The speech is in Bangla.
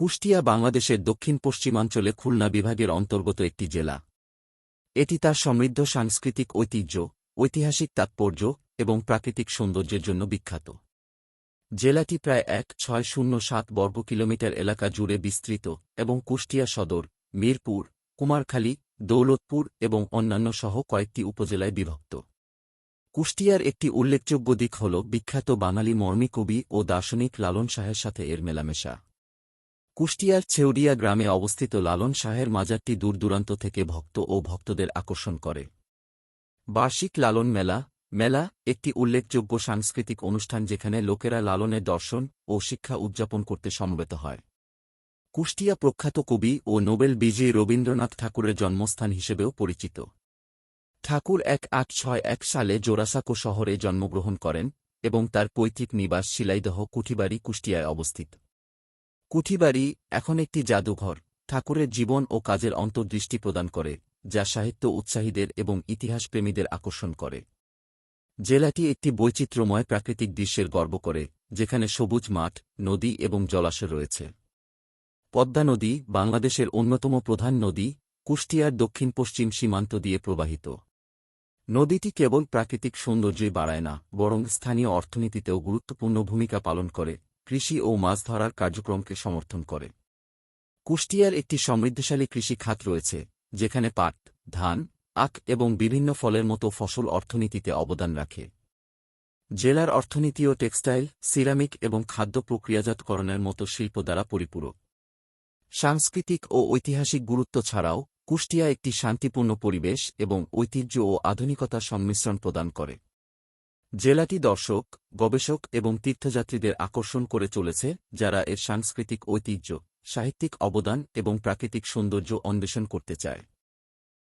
কুষ্টিয়া বাংলাদেশের দক্ষিণ পশ্চিমাঞ্চলে খুলনা বিভাগের অন্তর্গত একটি জেলা। এটি তার সমৃদ্ধ সাংস্কৃতিক ঐতিহ্য, ঐতিহাসিক তাৎপর্য এবং প্রাকৃতিক সৌন্দর্যের জন্য বিখ্যাত। জেলাটি প্রায় এক ছয় শূন্য সাত বর্গ কিলোমিটার এলাকা জুড়ে বিস্তৃত এবং কুষ্টিয়া সদর, মিরপুর, কুমারখালী, দৌলতপুর এবং অন্যান্য সহ কয়েকটি উপজেলায় বিভক্ত। কুষ্টিয়ার একটি উল্লেখযোগ্য দিক হল বিখ্যাত বাঙালি মর্মী কবি ও দার্শনিক লালন শাহের সাথে এর মেলামেশা। কুষ্টিয়ার ছেউরিয়া গ্রামে অবস্থিত লালন শাহের মাজারটি দূরদূরান্ত থেকে ভক্ত ও ভক্তদের আকর্ষণ করে। বার্ষিক লালন মেলা মেলা একটি উল্লেখযোগ্য সাংস্কৃতিক অনুষ্ঠান যেখানে লোকেরা লালনের দর্শন ও শিক্ষা উদযাপন করতে সমবেত হয়। কুষ্টিয়া প্রখ্যাত কবি ও নোবেল বিজয়ী রবীন্দ্রনাথ ঠাকুরের জন্মস্থান হিসেবেও পরিচিত। ঠাকুর এক আট ছয় এক সালে জোরাসাকো শহরে জন্মগ্রহণ করেন এবং তার পৈতৃক নিবাস শিলাইদহ কুঠিবাড়ি কুষ্টিয়ায় অবস্থিত। কুঠিবাড়ি এখন একটি জাদুঘর, ঠাকুরের জীবন ও কাজের অন্তর্দৃষ্টি প্রদান করে, যা সাহিত্য উৎসাহীদের এবং ইতিহাসপ্রেমীদের আকর্ষণ করে। জেলাটি একটি বৈচিত্র্যময় প্রাকৃতিক দৃশ্যের গর্ব করে, যেখানে সবুজ মাঠ, নদী এবং জলাশয় রয়েছে। পদ্মা নদী বাংলাদেশের অন্যতম প্রধান নদী, কুষ্টিয়ার দক্ষিণ পশ্চিম সীমান্ত দিয়ে প্রবাহিত। নদীটি কেবল প্রাকৃতিক সৌন্দর্যই বাড়ায় না, বরং স্থানীয় অর্থনীতিতেও গুরুত্বপূর্ণ ভূমিকা পালন করে। কৃষি ও মাছ ধরার কার্যক্রমকে সমর্থন করে। কুষ্টিয়ার একটি সমৃদ্ধশালী কৃষি খাত রয়েছে, যেখানে পাট, ধান, আখ এবং বিভিন্ন ফলের মতো ফসল অর্থনীতিতে অবদান রাখে। জেলার অর্থনীতিও টেক্সটাইল, সিরামিক এবং খাদ্য প্রক্রিয়াজাতকরণের মতো শিল্প দ্বারা পরিপূরক। সাংস্কৃতিক ও ঐতিহাসিক গুরুত্ব ছাড়াও কুষ্টিয়া একটি শান্তিপূর্ণ পরিবেশ এবং ঐতিহ্য ও আধুনিকতার সংমিশ্রণ প্রদান করে। জেলাটি দর্শক, গবেষক এবং তীর্থযাত্রীদের আকর্ষণ করে চলেছে, যারা এর সাংস্কৃতিক ঐতিহ্য, সাহিত্যিক অবদান এবং প্রাকৃতিক সৌন্দর্য অন্বেষণ করতে চায়।